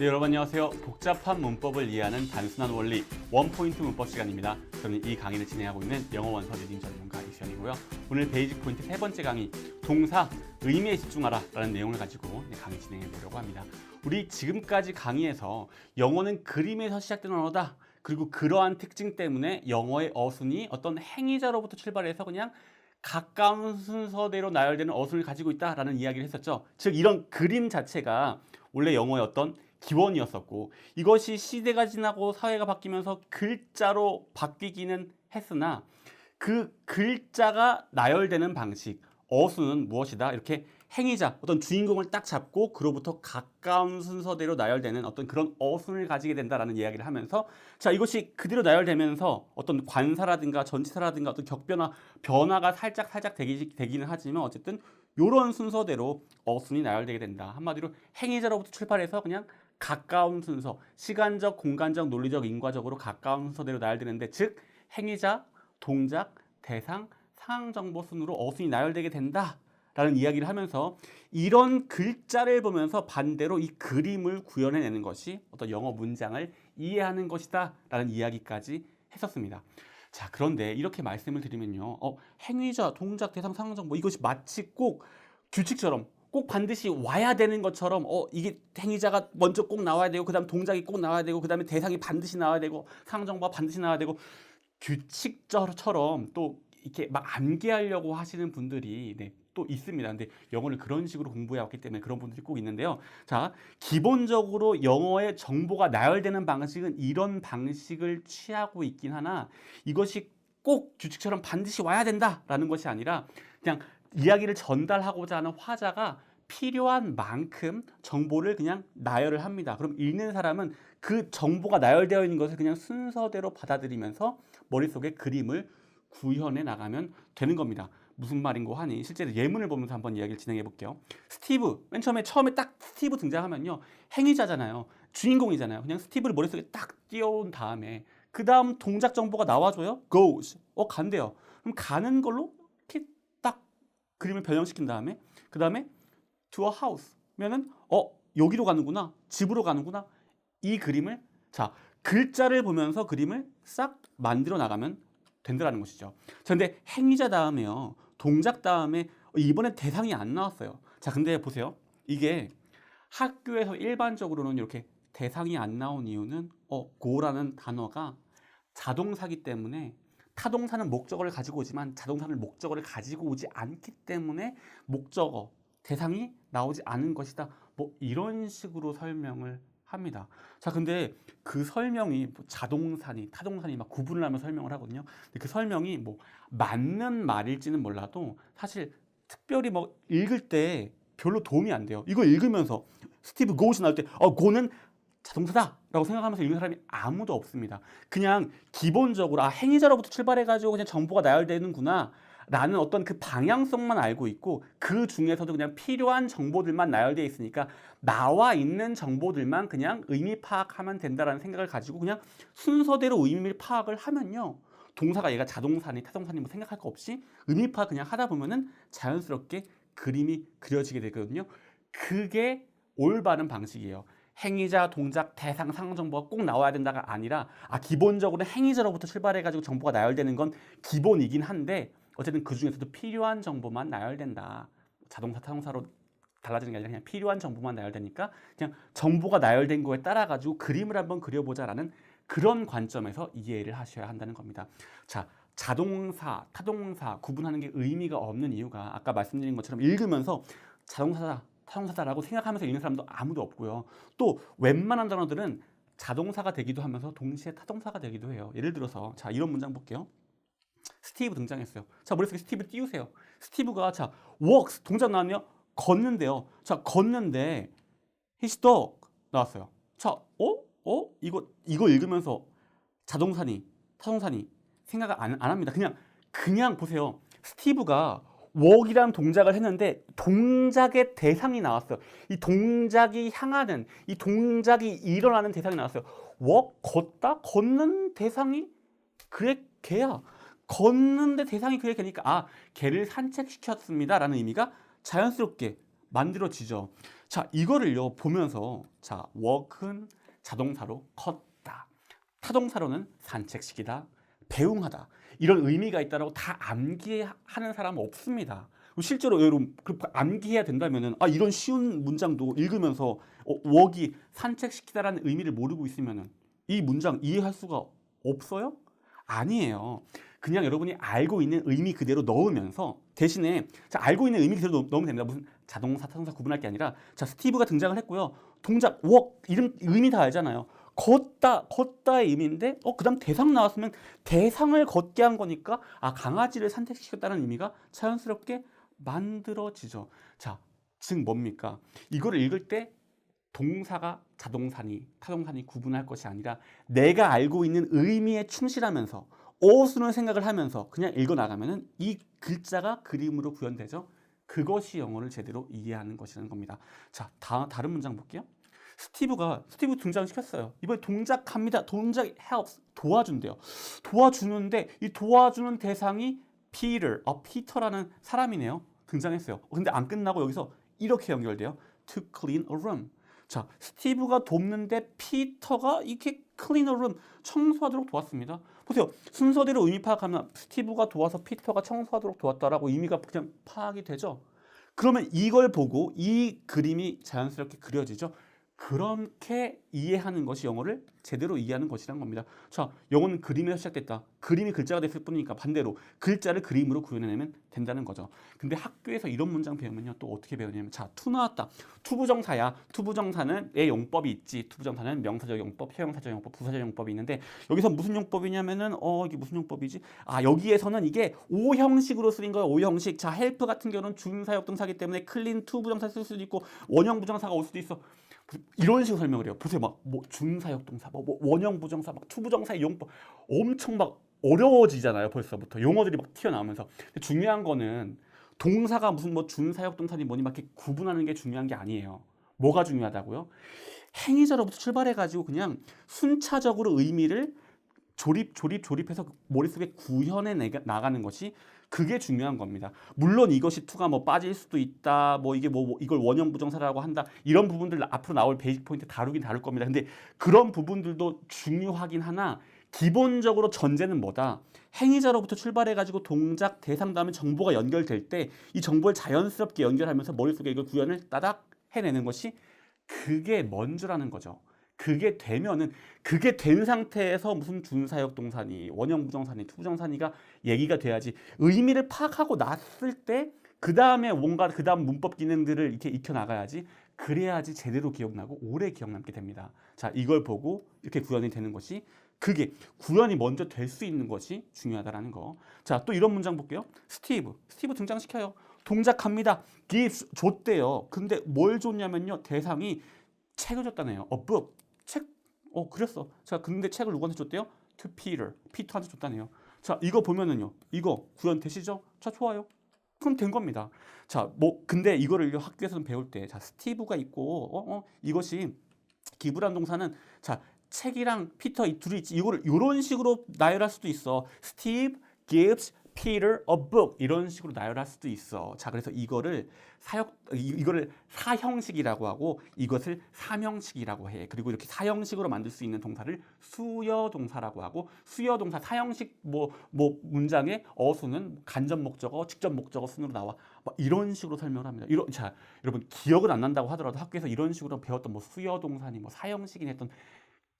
네, 여러분 안녕하세요. 복잡한 문법을 이해하는 단순한 원리 원포인트 문법 시간입니다. 저는 이 강의를 진행하고 있는 영어 원서 리딩 전문가 이수연이고요. 오늘 베이직 포인트 세 번째 강의 동사 의미에 집중하라 라는 내용을 가지고 네, 강의 진행해 보려고 합니다. 우리 지금까지 강의에서 영어는 그림에서 시작되는 언어다. 그리고 그러한 특징 때문에 영어의 어순이 어떤 행위자로부터 출발해서 그냥 가까운 순서대로 나열되는 어순을 가지고 있다라는 이야기를 했었죠. 즉 이런 그림 자체가 원래 영어의 어떤 기원이었었고 이것이 시대가 지나고 사회가 바뀌면서 글자로 바뀌기는 했으나 그 글자가 나열되는 방식 어순은 무엇이다? 이렇게 행위자 어떤 주인공을 딱 잡고 그로부터 가까운 순서대로 나열되는 어떤 그런 어순을 가지게 된다라는 이야기를 하면서 자 이것이 그대로 나열되면서 어떤 관사라든가 전치사라든가 어떤 격변화 변화가 살짝 살짝 되기, 되기는 하지만 어쨌든 요런 순서대로 어순이 나열되게 된다. 한마디로 행위자로부터 출발해서 그냥 가까운 순서 시간적 공간적 논리적 인과적으로 가까운 순서대로 나열되는데 즉 행위자 동작 대상 상황 정보 순으로 어순이 나열되게 된다. 라는 이야기를 하면서 이런 글자를 보면서 반대로 이 그림을 구현해내는 것이 어떤 영어 문장을 이해하는 것이다 라는 이야기까지 했었습니다. 자 그런데 이렇게 말씀을 드리면요 어, 행위자 동작 대상 상황 정보 이것이 마치 꼭 규칙처럼 꼭 반드시 와야 되는 것처럼 어 이게 행위자가 먼저 꼭 나와야 되고 그다음 동작이 꼭 나와야 되고 그다음에 대상이 반드시 나와야 되고 상황 정보가 반드시 나와야 되고 규칙처럼 또 이렇게 막 암기하려고 하시는 분들이 네, 또 있습니다. 근데 영어를 그런 식으로 공부해 왔기 때문에 그런 분들이 꼭 있는데요. 자, 기본적으로 영어의 정보가 나열되는 방식은 이런 방식을 취하고 있긴 하나 이것이 꼭 규칙처럼 반드시 와야 된다라는 것이 아니라 그냥 이야기를 전달하고자 하는 화자가 필요한 만큼 정보를 그냥 나열을 합니다. 그럼 읽는 사람은 그 정보가 나열되어 있는 것을 그냥 순서대로 받아들이면서 머릿속에 그림을 구현해 나가면 되는 겁니다. 무슨 말인고 하니 실제로 예문을 보면서 한번 이야기를 진행해 볼게요. 스티브 맨 처음에 처음에 딱 스티브 등장하면요 행위자잖아요 주인공이잖아요. 그냥 스티브를 머릿속에 딱 띄워온 다음에 그 다음 동작 정보가 나와줘요. goes 어 간대요. 그럼 가는 걸로 그림을 변형시킨 다음에 그 다음에 to a house 면은 어 여기로 가는구나 집으로 가는구나 이 그림을 자 글자를 보면서 그림을 싹 만들어 나가면 된다라는 것이죠. 자, 근데 행위자 다음에요. 동작 다음에 이번에 대상이 안 나왔어요. 자, 근데 보세요. 이게 학교에서 일반적으로는 이렇게 대상이 안 나온 이유는 어, 고라는 단어가 자동사기 때문에 타동사는 목적어를 가지고 오지만 자동사는 목적어를 가지고 오지 않기 때문에 목적어 대상이 나오지 않은 것이다. 뭐 이런 식으로 설명을 합니다. 자, 근데 그 설명이 뭐 자동사니 타동사니 막 구분을 하며 설명을 하거든요. 근데 그 설명이 뭐 맞는 말일지는 몰라도 사실 특별히 뭐 읽을 때 별로 도움이 안 돼요. 이거 읽으면서 스티브 고우시 나올 때, 어, 고는 자동사다라고 생각하면서 읽는 사람이 아무도 없습니다. 그냥 기본적으로 아 행위자로부터 출발해가지고 그냥 정보가 나열되는구나. 라는 어떤 그 방향성만 알고 있고 그 중에서도 그냥 필요한 정보들만 나열되어 있으니까 나와 있는 정보들만 그냥 의미 파악하면 된다라는 생각을 가지고 그냥 순서대로 의미 파악을 하면요. 동사가 얘가 자동사니 타동사니 뭐 생각할 거 없이 의미 파악 그냥 하다 보면은 자연스럽게 그림이 그려지게 되거든요. 그게 올바른 방식이에요. 행위자, 동작, 대상, 상황 정보가 꼭 나와야 된다가 아니라 아 기본적으로 행위자로부터 출발해 가지고 정보가 나열되는 건 기본이긴 한데 어쨌든 그 중에서도 필요한 정보만 나열된다. 자동사, 타동사로 달라지는 게 아니라 그냥 필요한 정보만 나열되니까 그냥 정보가 나열된 거에 따라 가지고 그림을 한번 그려보자라는 그런 관점에서 이해를 하셔야 한다는 겁니다. 자, 자동사, 타동사 구분하는 게 의미가 없는 이유가 아까 말씀드린 것처럼 읽으면서 자동사다, 타동사다라고 생각하면서 읽는 사람도 아무도 없고요. 또 웬만한 단어들은 자동사가 되기도 하면서 동시에 타동사가 되기도 해요. 예를 들어서 자 이런 문장 볼게요. 스티브 등장했어요. 자 머릿속에 스티브 띄우세요. 스티브가 자 walks 동작 나왔네요. 걷는데요. 자 걷는데 his dog 나왔어요. 자 어? 어? 이거 이거 읽으면서 자동사니 타동사니 생각을 안, 안 합니다. 그냥 그냥 보세요. 스티브가 walk이라는 동작을 했는데 동작의 대상이 나왔어요. 이 동작이 향하는 이 동작이 일어나는 대상이 나왔어요. walk 걷다 걷는 대상이 그의 개야. 걷는데 대상이 그의 개니까 아 개를 산책시켰습니다 라는 의미가 자연스럽게 만들어지죠. 자, 이거를요 보면서 자, walk은 자동사로 걷다. 타동사로는 산책시키다, 배웅하다. 이런 의미가 있다라고 다 암기하는 사람 은 없습니다. 실제로 여러분 그 암기해야 된다면은 아 이런 쉬운 문장도 읽으면서 어, walk이 산책시키다라는 의미를 모르고 있으면은 이 문장 이해할 수가 없어요? 아니에요. 그냥 여러분이 알고 있는 의미 그대로 넣으면서 대신에 자, 알고 있는 의미 그대로 넣- 넣으면 됩니다. 무슨 자동사, 타동사 구분할 게 아니라 자 스티브가 등장을 했고요. 동작, walk 이름 의미 다 알잖아요. 걷다, 걷다의 의미인데 어 그다음 대상 나왔으면 대상을 걷게 한 거니까 아 강아지를 산책시켰다는 의미가 자연스럽게 만들어지죠. 자, 즉 뭡니까? 이거를 읽을 때 동사가 자동사니 타동사니 구분할 것이 아니라 내가 알고 있는 의미에 충실하면서 어수는 생각을 하면서 그냥 읽어 나가면은 이 글자가 그림으로 구현되죠. 그것이 영어를 제대로 이해하는 것이라는 겁니다. 자, 다, 다른 문장 볼게요. 스티브가 스티브 등장시켰어요. 이번에 동작합니다. 동작 helps 도와준대요. 도와주는데 이 도와주는 대상이 Peter, 아 피터라는 사람이네요. 등장했어요. 근데 안 끝나고 여기서 이렇게 연결돼요. To clean a room. 자, 스티브가 돕는데 피터가 이렇게 room 청소하도록 도왔습니다. 보세요. 순서대로 의미 파악하면 스티브가 도와서 피터가 청소하도록 도왔다라고 의미가 그냥 파악이 되죠. 그러면 이걸 보고 이 그림이 자연스럽게 그려지죠. 그렇게 이해하는 것이 영어를 제대로 이해하는 것이란 겁니다. 자, 영어는 그림에서 시작됐다. 그림이 글자가 됐을 뿐이니까 반대로 글자를 그림으로 구현해내면 된다는 거죠. 근데 학교에서 이런 문장 배우면요, 또 어떻게 배우냐면, 자, 투 나왔다. 투부정사야. 투부정사는 의 용법이 있지. 투부정사는 명사적 용법, 형용사적 용법, 부사적 용법이 있는데 여기서 무슨 용법이냐면은 어 이게 무슨 용법이지? 아 여기에서는 이게 O 형식으로 쓰인 거예요. O 형식. 자, 헬프 같은 경우는 준사 역 동사기 때문에 클린 투부정사 쓸 수도 있고 원형 부정사가 올 수도 있어. 이런 식으로 설명을 해요. 보세요, 막뭐 준사역 동사, 뭐, 뭐 원형 부정사, 막 투부정사의 용법 엄청 막 어려워지잖아요. 벌써부터 용어들이 막 튀어나오면서. 근데 중요한 거는 동사가 무슨 뭐 준사역 동사니 뭐니 막 이렇게 구분하는 게 중요한 게 아니에요. 뭐가 중요하다고요? 행위자로부터 출발해가지고 그냥 순차적으로 의미를 조립, 조립, 조립해서 머릿속에 구현해 나가는 것이 그게 중요한 겁니다. 물론 이것이 투가 뭐 빠질 수도 있다, 뭐 이게 뭐 이걸 원형 부정사라고 한다 이런 부분들 앞으로 나올 베이직 포인트 다루긴 다룰 겁니다. 근데 그런 부분들도 중요하긴 하나 기본적으로 전제는 뭐다? 행위자로부터 출발해가지고 동작 대상 다음에 정보가 연결될 때 이 정보를 자연스럽게 연결하면서 머릿속에 이걸 구현을 따닥 해내는 것이 그게 먼저라는 거죠. 그게 되면은 그게 된 상태에서 무슨 준사역 동사니 원형 부정사니 투부정사니가 얘기가 돼야지 의미를 파악하고 났을 때 그 다음에 뭔가 그 다음 문법 기능들을 이렇게 익혀 나가야지 그래야지 제대로 기억나고 오래 기억 남게 됩니다. 자 이걸 보고 이렇게 구현이 되는 것이 그게 구현이 먼저 될 수 있는 것이 중요하다라는 거. 자 또 이런 문장 볼게요. 스티브 스티브 등장시켜요. 동작합니다. gives 줬대요. 근데 뭘 줬냐면요 대상이 책을 줬다네요. a book 책. 어 그랬어. 자 근데 책을 누구한테 줬대요? to Peter. 피터한테 줬다네요. 자 이거 보면은요. 이거 구현 되시죠? 자 좋아요. 그럼 된 겁니다. 자 뭐 근데 이거를 학교에서는 배울 때 자 스티브가 있고 어, 어 이것이 기부란 동사는 자 책이랑 피터 이 둘이 있지 이거를 이런 식으로 나열할 수도 있어. Steve Peter a book 이런 식으로 나열할 수도 있어. 자 그래서 이거를 사역 이- 이거를 사형식이라고 하고 이것을 사명식이라고 해. 그리고 이렇게 사형식으로 만들 수 있는 동사를 수여 동사라고 하고 수여 동사 사형식 뭐뭐 문장의 어수는 간접 목적어, 직접 목적어 순으로 나와. 막 이런 식으로 설명을 합니다. 이런 자 여러분 기억은 안 난다고 하더라도 학교에서 이런 식으로 배웠던 뭐 수여 동사니 뭐 사형식이 했던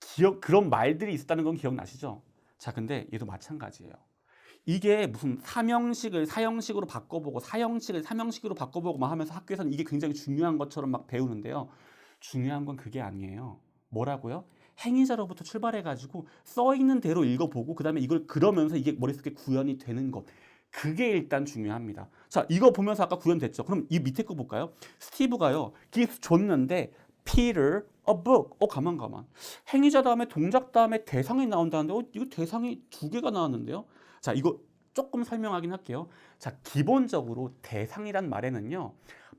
기억 그런 말들이 있었다는 건 기억나시죠? 자, 근데 얘도 마찬가지예요. 이게 무슨 사명식을 사형식으로 바꿔보고 사형식을 사명식으로 바꿔보고 막 하면서 학교에서는 이게 굉장히 중요한 것처럼 막 배우는데요. 중요한 건 그게 아니에요. 뭐라고요? 행위자로부터 출발해가지고 써 있는 대로 읽어보고 그 다음에 이걸 그러면서 이게 머릿속에 구현이 되는 것. 그게 일단 중요합니다. 자, 이거 보면서 아까 구현됐죠. 그럼 이 밑에 거 볼까요? 스티브가요, gift 줬는데 Peter a book. 어, 가만 가만. 행위자 다음에 동작 다음에 대상이 나온다는데, 어, 이거 대상이 두 개가 나왔는데요. 자, 이거 조금 설명하긴 할게요. 자, 기본적으로 대상이란 말에는요,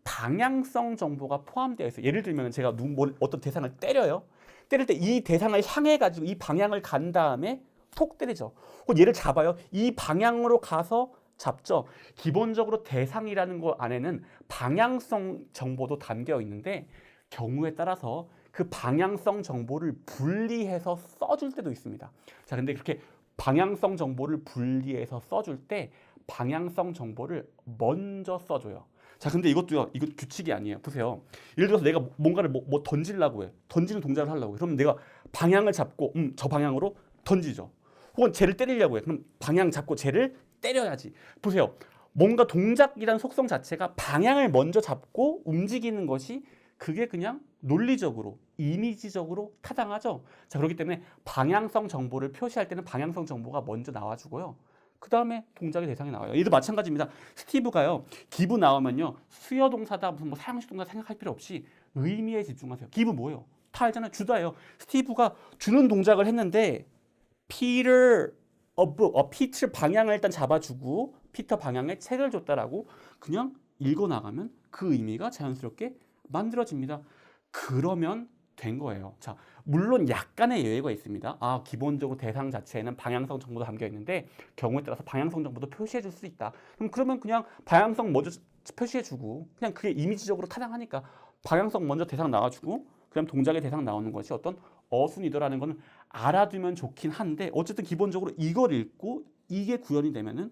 방향성 정보가 포함되어 있어요. 예를 들면 제가 누, 뭐, 어떤 대상을 때려요. 때릴 때 이 대상을 향해 가지고 이 방향을 간 다음에 속 때리죠. 혹은 얘를 잡아요. 이 방향으로 가서 잡죠. 기본적으로 대상이라는 거 안에는 방향성 정보도 담겨 있는데 경우에 따라서 그 방향성 정보를 분리해서 써줄 때도 있습니다. 자, 근데 그렇게 방향성 정보를 분리해서 써줄 때 방향성 정보를 먼저 써줘요. 자, 근데 이것도요, 이거 규칙이 아니에요. 보세요. 예를 들어서 내가 뭔가를 뭐, 뭐 던지려고 해. 던지는 동작을 하려고 해. 그럼 내가 방향을 잡고, 음, 저 방향으로 던지죠. 혹은 쟤를 때리려고 해. 그럼 방향 잡고 쟤를 때려야지. 보세요. 뭔가 동작이란 속성 자체가 방향을 먼저 잡고 움직이는 것이 그게 그냥 논리적으로, 이미지적으로 타당하죠. 자, 그렇기 때문에 방향성 정보를 표시할 때는 방향성 정보가 먼저 나와주고요. 그 다음에 동작의 대상이 나와요. 얘도 마찬가지입니다. 스티브가요, 기부 나오면요, 수여 동사다, 무슨 뭐 사형식 동사 생각할 필요 없이 의미에 집중하세요. 기부 뭐예요? 다 알잖아요. 주다예요. 스티브가 주는 동작을 했는데, a book, 어, 피트 방향을 일단 잡아주고, 피터 방향에 책을 줬다라고 그냥 읽어 나가면 그 의미가 자연스럽게 만들어집니다. 그러면 된 거예요. 자, 물론 약간의 예외가 있습니다. 아, 기본적으로 대상 자체에는 방향성 정보도 담겨 있는데 경우에 따라서 방향성 정보도 표시해 줄 수 있다. 그럼 그러면 그냥 방향성 먼저 표시해 주고 그냥 그게 이미지적으로 타당하니까 방향성 먼저 대상 나와 주고 그다음 동작의 대상 나오는 것이 어떤 어순이더라는 거는 알아두면 좋긴 한데 어쨌든 기본적으로 이걸 읽고 이게 구현이 되면은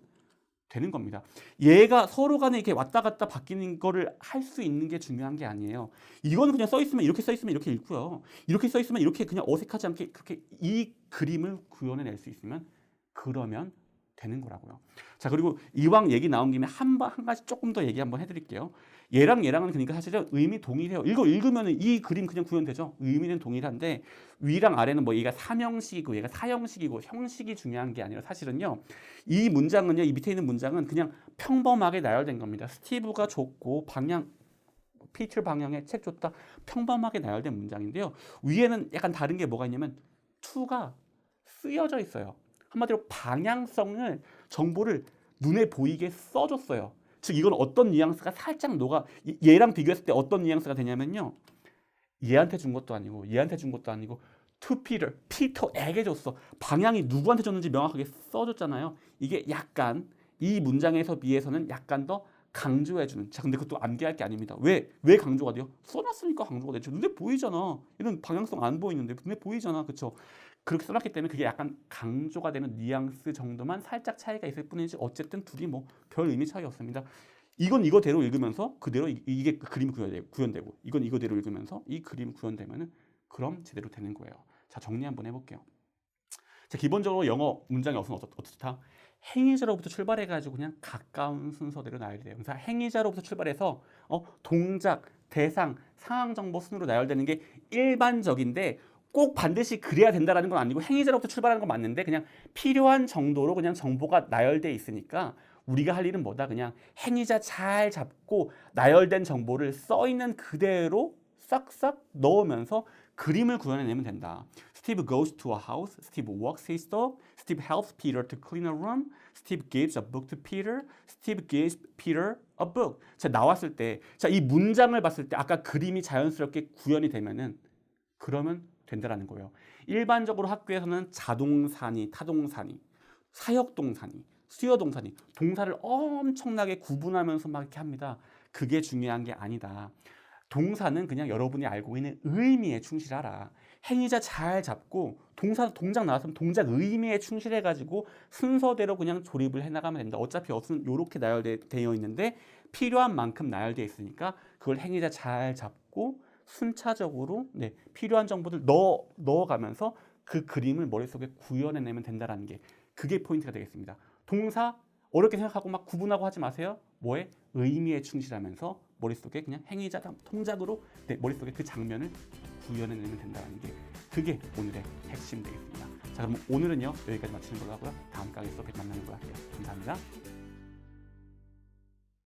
되는 겁니다. 얘가 서로 간에 이렇게 왔다 갔다 바뀌는 거를 할 수 있는 게 중요한 게 아니에요. 이거는 그냥 써 있으면 이렇게 써 있으면 이렇게 읽고요. 이렇게 써 있으면 이렇게 그냥 어색하지 않게 그렇게 이 그림을 구현해 낼 수 있으면 그러면 되는 거라고요. 자 그리고 이왕 얘기 나온 김에 한, 번- 한 가지 조금 더 얘기 한번 해드릴게요. 얘랑 얘랑은 그러니까 사실은 의미 동일해요. 이거 읽으면 이 그림 그냥 구현되죠. 의미는 동일한데 위랑 아래는 뭐 얘가 삼형식이고 얘가 사형식이고 형식이 중요한 게 아니라 사실은요. 이 문장은요. 이 밑에 있는 문장은 그냥 평범하게 나열된 겁니다. 스티브가 줬고 방향 피트 방향에 책 줬다 평범하게 나열된 문장인데요. 위에는 약간 다른 게 뭐가 있냐면 to가 쓰여져 있어요. 한마디로 방향성을 정보를 눈에 보이게 써줬어요. 즉 이건 어떤 뉘앙스가 살짝 녹아 이- 얘랑 비교했을 때 어떤 뉘앙스가 되냐면요. 얘한테 준 것도 아니고 얘한테 준 것도 아니고 Peter, 피터에게 줬어. 방향이 누구한테 줬는지 명확하게 써줬잖아요. 이게 약간 이 문장에서 비해서는 약간 더 강조해주는. 자, 근데 그것도 암기할 게 아닙니다. 왜? 왜 강조가 돼요? 써놨으니까 강조가 되죠. 눈에 보이잖아. 이런 방향성 안 보이는데 눈에 보이잖아. 그렇죠? 그렇게 써놨기 때문에 그게 약간 강조가 되는 뉘앙스 정도만 살짝 차이가 있을 뿐이지 어쨌든 둘이 뭐 별 의미 차이 없습니다. 이건 이거대로 읽으면서 그대로 이- 이게 그 그림 구현되고, 이건 이거대로 읽으면서 이 그림 구현되면은 그럼 제대로 되는 거예요. 자 정리 한번 해볼게요. 자 기본적으로 영어 문장의 어떻, 어떻다? 행위자로부터 출발해가지고 그냥 가까운 순서대로 나열이 돼요. 그래서 행위자로부터 출발해서 어, 동작, 대상, 상황 정보 순으로 나열되는 게 일반적인데 꼭 반드시 그래야 된다라는 건 아니고 행위자로부터 출발하는 건 맞는데 그냥 필요한 정도로 그냥 정보가 나열돼 있으니까 우리가 할 일은 뭐다 그냥 행위자 잘 잡고 나열된 정보를 써 있는 그대로 싹싹 넣으면서 그림을 구현해내면 된다. Steve goes to a house. Steve walks his dog. Steve helps Peter to clean a room. Steve gives a book to Peter. Steve gives Peter a book. 자 나왔을 때, 자 이 문장을 봤을 때 아까 그림이 자연스럽게 구현이 되면은 그러면 된다라는 거예요. 일반적으로 학교에서는 자동사니, 타동사니, 사역동사니, 수요동사니 동사를 엄청나게 구분하면서 막 이렇게 합니다. 그게 중요한 게 아니다. 동사는 그냥 여러분이 알고 있는 의미에 충실하라. 행위자 잘 잡고 동사 동작 나왔으면 동작 의미에 충실해 가지고 순서대로 그냥 조립을 해 나가면 된다. 어차피 어순 요렇게 나열되어 있는데 필요한 만큼 나열되어 있으니까 그걸 행위자 잘 잡고 순차적으로 네, 필요한 정보들 넣어 넣어가면서 그 그림을 머릿속에 구현해내면 된다라는 게 그게 포인트가 되겠습니다. 동사 어렵게 생각하고 막 구분하고 하지 마세요. 뭐에 의미에 충실하면서 머릿속에 그냥 행위자 통작으로 네, 머릿속에 그 장면을 구현해내면 된다는 게 그게 오늘의 핵심 되겠습니다. 자 그럼 오늘은요 여기까지 마치는 걸로 하고요. 다음 강의에서 만나는 걸로 할게요. 감사합니다.